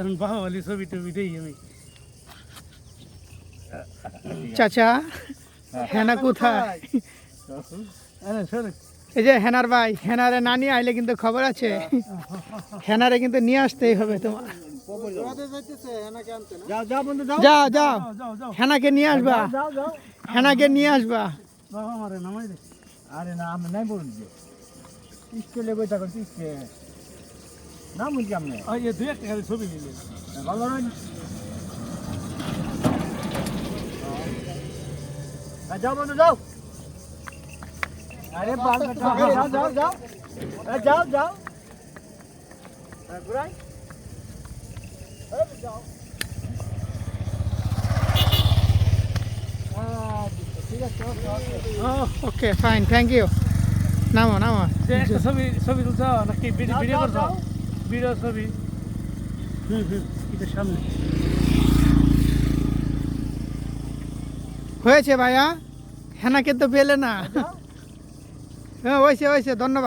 কারণ বাহুবলি ছবি টবি দেই আমি। চাচা হেনা কোথায়? এই যে হেনার ভাই হেনারে নানি আইলে কিন্তু খবর আছে। হেনারে কিন্তু নিয়ে আসতেই হবে তোমার। যাও যাও হেনাকে নিয়ে আসবা। হেনাকে নিয়ে আসবা। আরে না আমি নাই স্কেলে স্কে না বুঝছি আপনি যে দুই একটা খালি ছবি নিলে ভালো রইন যাও বন্ধু যাও। আরে যাও যাও যাও। যাও যাও। ঘুরাই। ঠিক আছে ওকে ফাইন থ্যাংক ইউ নামো নামো। ছবি ছবি তুলছ নাকি ভিডিও যাও, করছ? যাও। ছবি হুম হুম এটা সামনে। হয়েছে ভাইয়া? হেনাকে তো পেলে না। হ্যাঁ হয়েছে হয়েছে ধন্যবাদ।